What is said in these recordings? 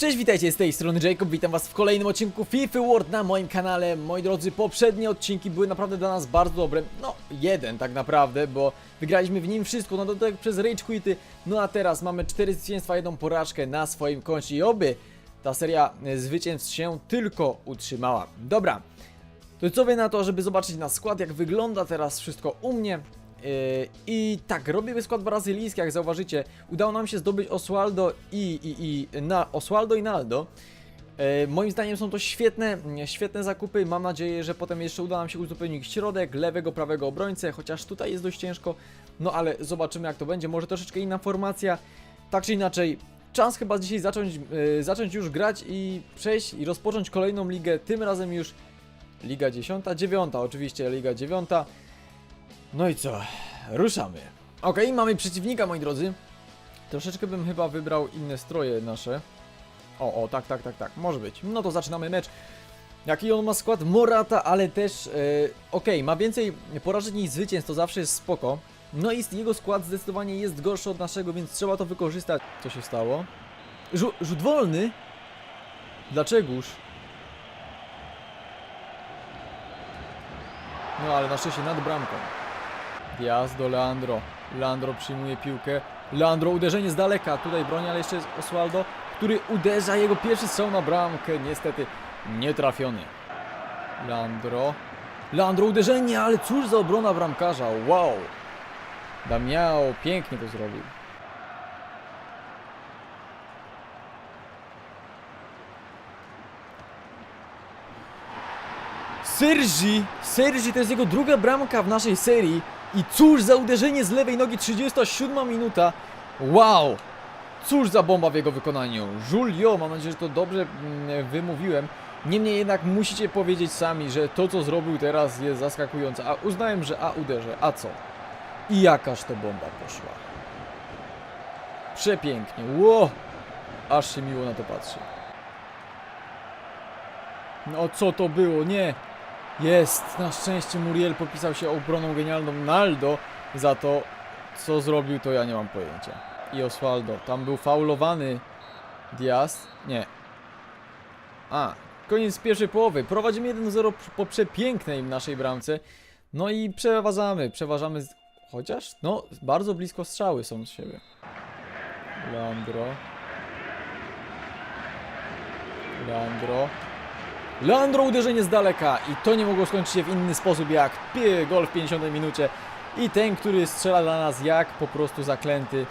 Cześć, witajcie z tej strony Jacob, witam was w kolejnym odcinku FIFA World na moim kanale. Moi drodzy, poprzednie odcinki były naprawdę dla nas bardzo dobre, no jeden tak naprawdę, bo wygraliśmy w nim wszystko, no dodatek przez Rage Quity, no a teraz mamy 4 zwycięstwa, jedną porażkę na swoim koncie i oby ta seria zwycięstw się tylko utrzymała. Dobra, to co wy na to, żeby zobaczyć na skład, jak wygląda teraz wszystko u mnie? Yy, I tak, robimy skład brazylijski, jak zauważycie. Udało nam się zdobyć Oswaldo i, i, i na Oswaldo i Naldo. Yy, moim zdaniem są to świetne, świetne zakupy. Mam nadzieję, że potem jeszcze uda nam się uzupełnić środek, lewego, prawego obrońcę, chociaż tutaj jest dość ciężko. No ale zobaczymy jak to będzie. Może troszeczkę inna formacja. Tak czy inaczej, czas chyba dzisiaj zacząć, yy, zacząć już grać i przejść i rozpocząć kolejną ligę. Tym razem już Liga 10, 9 oczywiście, Liga 9. No i co? Ruszamy. Okej, mamy przeciwnika, moi drodzy. Troszeczkę bym chyba wybrał inne stroje nasze. O, o, tak, tak, tak, tak, może być. No to zaczynamy mecz. Jaki on ma skład? Morata, ale też... E, Okej, ma więcej porażek niż zwycięstw, to zawsze jest spoko. No i jego skład zdecydowanie jest gorszy od naszego, więc trzeba to wykorzystać. Co się stało? Rzu rzut wolny? Dlaczegoż? No ale na szczęście nad bramką. Wjazd do Leandro. Leandro przyjmuje piłkę. Leandro uderzenie z daleka. Tutaj broni, ale jeszcze jest Oswaldo, który uderza jego pierwszy strzał na bramkę. Niestety nietrafiony. Leandro. Leandro uderzenie, ale cóż za obrona bramkarza. Wow. Damiao pięknie to zrobił. Sergi! Sergi to jest jego druga bramka w naszej serii. I cóż za uderzenie z lewej nogi, 37 minuta. Wow! Cóż za bomba w jego wykonaniu. Julio, mam nadzieję, że to dobrze mm, wymówiłem. Niemniej jednak musicie powiedzieć sami, że to co zrobił teraz jest zaskakujące. A uznałem, że A uderzę. A co? I jakaż to bomba poszła. Przepięknie. Ło! Aż się miło na to patrzy. No co to było? Nie! Jest! Na szczęście Muriel popisał się obroną genialną Naldo za to, co zrobił, to ja nie mam pojęcia. I Oswaldo. Tam był faulowany Diaz. Nie. A, koniec pierwszej połowy. Prowadzimy 1-0 po przepięknej naszej bramce. No i przeważamy, przeważamy. Z... Chociaż, no, bardzo blisko strzały są z siebie. Leandro. Leandro. Leandro uderzenie z daleka i to nie mogło skończyć się w inny sposób jak pie- gol w 50 minucie. I ten, który strzela dla nas jak po prostu zaklęty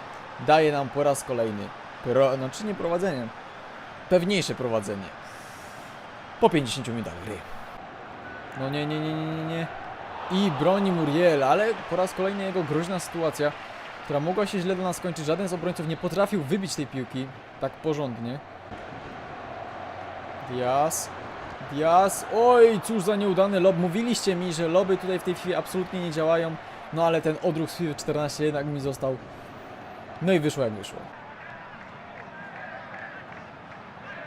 daje nam po raz kolejny pro, znaczy nie prowadzenie? Pewniejsze prowadzenie. Po 50 minutach gry. No nie, nie, nie, nie, nie, nie. I broni Muriel, ale po raz kolejny jego groźna sytuacja która mogła się źle dla nas skończyć, żaden z obrońców nie potrafił wybić tej piłki tak porządnie. Diaz Diaz, oj, cóż za nieudany lob. Mówiliście mi, że loby tutaj w tej chwili absolutnie nie działają. No ale ten odruch z FIFA 14 jednak mi został. No i wyszło jak wyszło.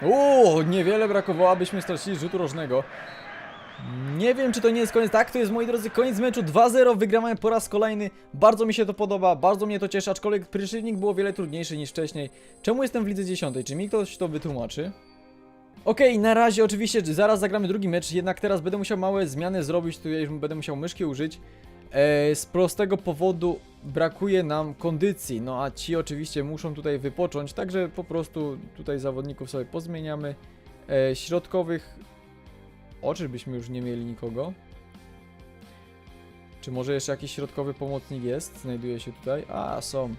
Uuu, niewiele brakowało, abyśmy stracili rzutu rożnego. Nie wiem, czy to nie jest koniec. Tak, to jest, moi drodzy, koniec meczu 2-0. Wygramy po raz kolejny. Bardzo mi się to podoba, bardzo mnie to cieszy, aczkolwiek przeciwnik było wiele trudniejszy niż wcześniej. Czemu jestem w lidze 10? Czy mi ktoś to wytłumaczy? Okej, na razie oczywiście zaraz zagramy drugi mecz, jednak teraz będę musiał małe zmiany zrobić, tutaj będę musiał myszki użyć. E, z prostego powodu brakuje nam kondycji, no a ci oczywiście muszą tutaj wypocząć, także po prostu tutaj zawodników sobie pozmieniamy. E, środkowych, o czyżbyśmy już nie mieli nikogo? Czy może jeszcze jakiś środkowy pomocnik jest? Znajduje się tutaj. A, są.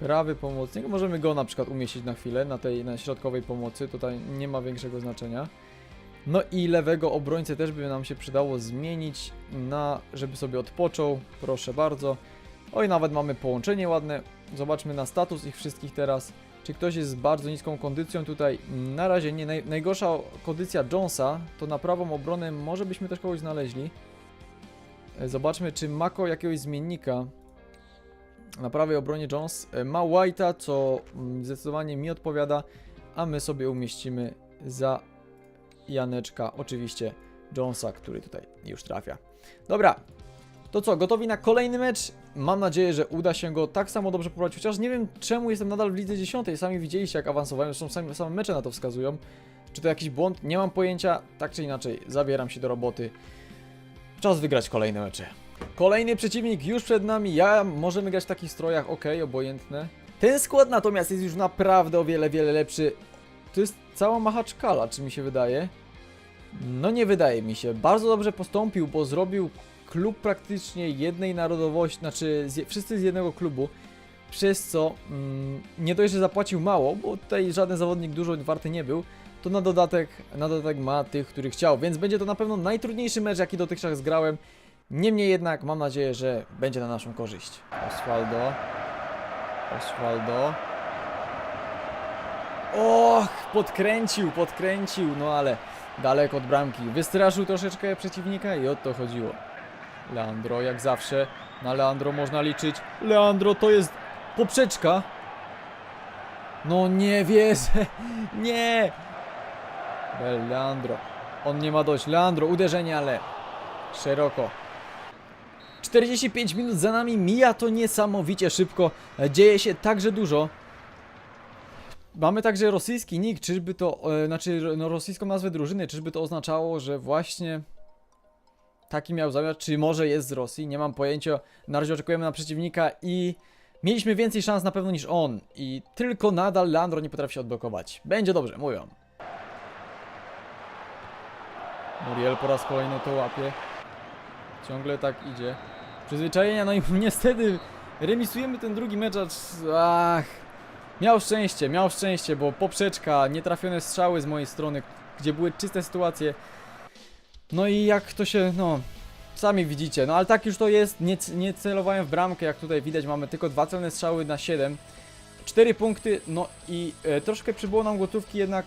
Prawy pomocnik, możemy go na przykład umieścić na chwilę na tej na środkowej pomocy, tutaj nie ma większego znaczenia. No i lewego obrońcę też by nam się przydało zmienić na, żeby sobie odpoczął, proszę bardzo. Oj, nawet mamy połączenie ładne. Zobaczmy na status ich wszystkich teraz. Czy ktoś jest z bardzo niską kondycją tutaj? Na razie nie. Naj, najgorsza kondycja Jonesa, to na prawą obronę może byśmy też kogoś znaleźli. E, Zobaczmy, czy Mako jakiegoś zmiennika na prawej obronie Jones e, ma White'a, co mm, zdecydowanie mi odpowiada, a my sobie umieścimy za Janeczka, oczywiście Jonesa, który tutaj już trafia. Dobra, To co, gotowi na kolejny mecz? Mam nadzieję, że uda się go tak samo dobrze poprowadzić, chociaż nie wiem czemu jestem nadal w lidze 10. Sami widzieliście jak awansowałem, zresztą same, same mecze na to wskazują. Czy to jakiś błąd? Nie mam pojęcia, tak czy inaczej, zabieram się do roboty. Czas wygrać kolejne mecze. Kolejny przeciwnik już przed nami, ja możemy grać w takich strojach, ok, obojętne. Ten skład natomiast jest już naprawdę o wiele, wiele lepszy. To jest cała machaczkala, czy mi się wydaje? No nie wydaje mi się. Bardzo dobrze postąpił, bo zrobił klub praktycznie jednej narodowości, znaczy z, wszyscy z jednego klubu, przez co mm, nie dość, że zapłacił mało, bo tutaj żaden zawodnik dużo warty nie był, to na dodatek, na dodatek ma tych, których chciał, więc będzie to na pewno najtrudniejszy mecz, jaki dotychczas zgrałem. Niemniej jednak mam nadzieję, że będzie na naszą korzyść. Osvaldo. Osvaldo. Och, podkręcił, podkręcił, no ale daleko od bramki. Wystraszył troszeczkę przeciwnika i o to chodziło. Leandro, jak zawsze. Na Leandro można liczyć. Leandro to jest poprzeczka. No nie wierzę. Nie. Leandro. On nie ma dość. Leandro, uderzenie, ale szeroko. 45 minut za nami, mija to niesamowicie szybko. Dzieje się także dużo. Mamy także rosyjski nick, czyżby to, e, znaczy no, rosyjską nazwę drużyny, czyżby to oznaczało, że właśnie taki miał zamiar, czy może jest z Rosji, nie mam pojęcia. Na razie oczekujemy na przeciwnika i mieliśmy więcej szans na pewno niż on i tylko nadal Leandro nie potrafi się odblokować. Będzie dobrze, mówią. Muriel po raz kolejny to łapie. Ciągle tak idzie. Przyzwyczajenia, no i niestety remisujemy ten drugi mecz. Ach, Miał szczęście, miał szczęście, bo poprzeczka, nietrafione strzały z mojej strony, gdzie były czyste sytuacje. No i jak to się, no, sami widzicie, no ale tak już to jest, nie, nie celowałem w bramkę, jak tutaj widać, mamy tylko dwa celne strzały na 7. 4 punkty, no i e, troszkę przybyło nam gotówki, jednak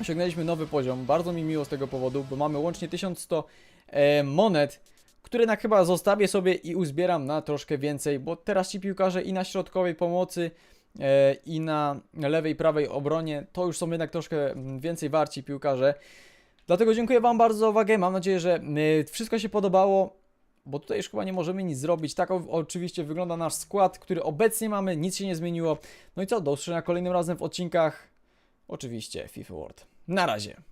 osiągnęliśmy nowy poziom. Bardzo mi miło z tego powodu, bo mamy łącznie 1100 e, monet, które na chyba zostawię sobie i uzbieram na troszkę więcej, bo teraz ci piłkarze i na środkowej pomocy, e, i na lewej, prawej obronie, to już są jednak troszkę mm, więcej warci piłkarze. Dlatego dziękuję Wam bardzo za uwagę. Mam nadzieję, że wszystko się podobało, bo tutaj już chyba nie możemy nic zrobić. Tak oczywiście wygląda nasz skład, który obecnie mamy, nic się nie zmieniło. No i co, do usłyszenia kolejnym razem w odcinkach, oczywiście FIFA World. Na razie.